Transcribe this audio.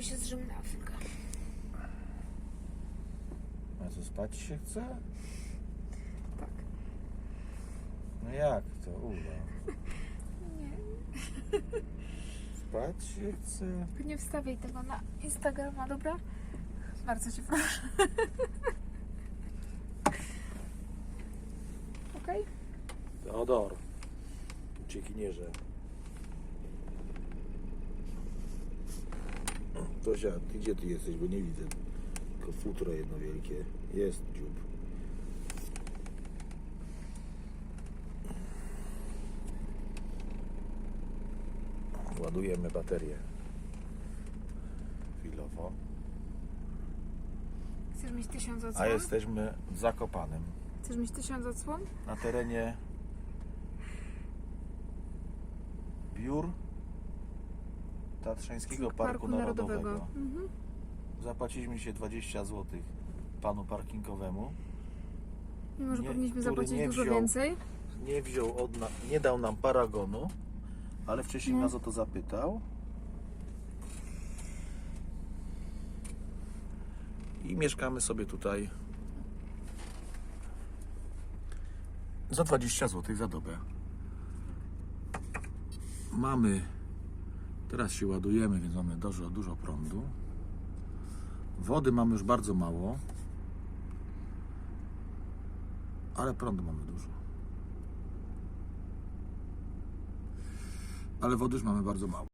sobie się zrzemy na chwilkę. A co, spać się chce? Tak. No jak to, Ula? Nie. Spać się chce? Tylko nie wstawiaj tego na Instagrama, dobra? Bardzo cię proszę. Okej? Teodor, uciekinierze. Tosia, ty gdzie ty jesteś, bo nie widzę. Tylko futro jedno wielkie. Jest dziób. Ładujemy baterię. Chwilowo. Chcesz mieć tysiąc odsłon? A jesteśmy w Zakopanem. Chcesz mieć tysiąc odsłon? na terenie biur Tatrzańskiego Parku, Narodowego. Mhm. Zapłaciliśmy się 20 zł panu parkingowemu. Mimo, że Nie, powinniśmy zapłacić nie dużo wziął- więcej. Nie wziął od na, nie dał nam paragonu, ale wcześniej No. nas o to zapytał. I mieszkamy sobie tutaj za 20 zł za dobę. Mamy, teraz się ładujemy, więc mamy dużo, dużo prądu. Wody mamy już bardzo mało, ale prądu mamy dużo. Ale wody już mamy bardzo mało.